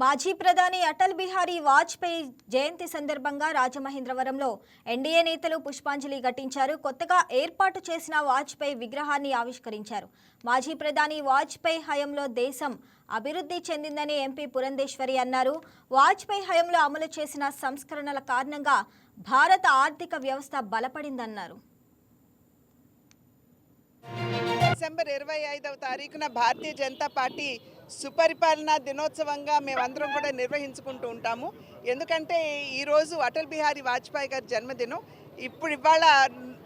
మాజీ ప్రధాని అటల్ బిహారీ వాజ్పేయి జయంతి సందర్భంగా రాజమహేంద్రవరంలో ఎన్డీఏ నేతలు పుష్పాంజలి ఘటించారు. కొత్తగా ఏర్పాటు చేసిన వాజ్పేయి విగ్రహాన్ని ఆవిష్కరించారు. మాజీ ప్రధాని వాజ్పేయి హయంలో దేశం అభివృద్ధి చెందిందని ఎంపీ పురంధేశ్వరి అన్నారు. వాజ్పేయి హయంలో అమలు చేసిన సంస్కరణల కారణంగా భారత ఆర్థిక వ్యవస్థ బలపడిందన్నారు. డిసెంబర్ ఇరవై ఐదవ తారీఖున భారతీయ జనతా పార్టీ సుపరిపాలన దినోత్సవంగా మేమందరం కూడా నిర్వహించుకుంటూ ఉంటాము. ఎందుకంటే ఈరోజు అటల్ బిహారీ వాజ్పేయి గారి జన్మదినం. ఇప్పుడు ఇవాళ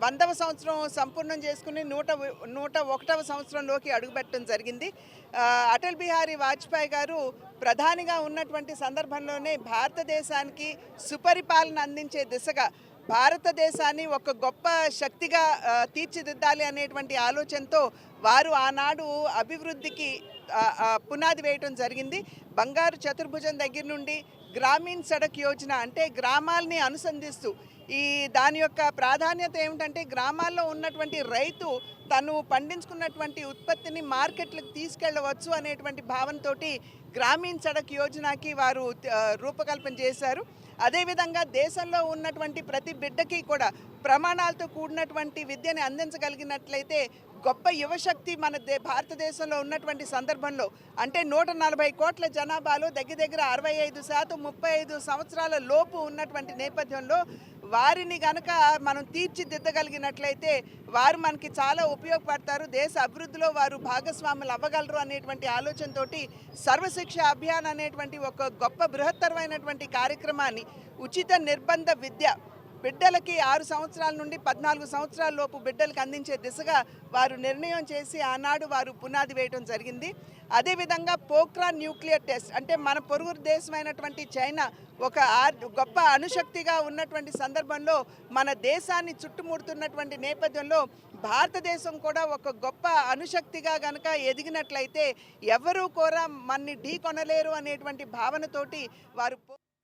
వందవ సంవత్సరం సంపూర్ణం చేసుకుని నూట నూట ఒకటవ సంవత్సరంలోకి అడుగుపెట్టడం జరిగింది. అటల్ బిహారీ వాజ్పేయి గారు ప్రధానిగా ఉన్నటువంటి సందర్భంలోనే భారతదేశానికి సుపరిపాలన అందించే దిశగా భారతదేశాన్ని ఒక గొప్ప శక్తిగా తీర్చిదిద్దాలి అనేటువంటి ఆలోచనతో వారు ఆనాడు అభివృద్ధికి పునాది వేయటం జరిగింది. బంగారు చతుర్భుజం దగ్గర నుండి గ్రామీణ సడక్ యోజన అంటే గ్రామాల్ని అనుసంధిస్తూ ఈ దాని యొక్క ప్రాధాన్యత ఏమిటంటే గ్రామాల్లో ఉన్నటువంటి రైతు తను పండించుకున్నటువంటి ఉత్పత్తిని మార్కెట్లకు తీసుకెళ్ళవచ్చు అనేటువంటి భావనతోటి గ్రామీణ సడక్ యోజనకి వారు రూపకల్పన చేశారు. అదేవిధంగా దేశంలో ఉన్నటువంటి ప్రతి బిడ్డకి కూడా ప్రమాణాలతో కూడినటువంటి విద్యని అందించగలిగినట్లయితే గొప్ప యువశక్తి మన దే భారతదేశంలో ఉన్నటువంటి సందర్భంలో అంటే నూట నలభై కోట్ల జనాభాలో దగ్గర దగ్గర అరవై ఐదు శాతం ముప్పై ఐదు సంవత్సరాల లోపు ఉన్నటువంటి నేపథ్యంలో వారిని కనుక మనం తీర్చిదిద్దగలిగినట్లయితే వారు మనకి చాలా ఉపయోగపడతారు. దేశ అభివృద్ధిలో వారు భాగస్వాములు అవ్వగలరు అనేటువంటి ఆలోచనతోటి సర్వశిక్ష అభియాన్ అనేటువంటి ఒక గొప్ప బృహత్తరమైనటువంటి కార్యక్రమాన్ని ఉచిత నిర్బంధ విద్య బిడ్డలకి ఆరు సంవత్సరాల నుండి పద్నాలుగు సంవత్సరాల లోపు బిడ్డలకు అందించే దిశగా వారు నిర్ణయం చేసి ఆనాడు వారు పునాది వేయడం జరిగింది. అదేవిధంగా పోక్రా న్యూక్లియర్ టెస్ట్ అంటే మన పొరుగు దేశమైనటువంటి చైనా ఒక గొప్ప అణుశక్తిగా ఉన్నటువంటి సందర్భంలో మన దేశాన్ని చుట్టుముడుతున్నటువంటి నేపథ్యంలో భారతదేశం కూడా ఒక గొప్ప అణుశక్తిగా గనక ఎదిగినట్లయితే ఎవరూ కూడా మన్ని ఢీ కొనలేరు అనేటువంటి భావనతోటి వారు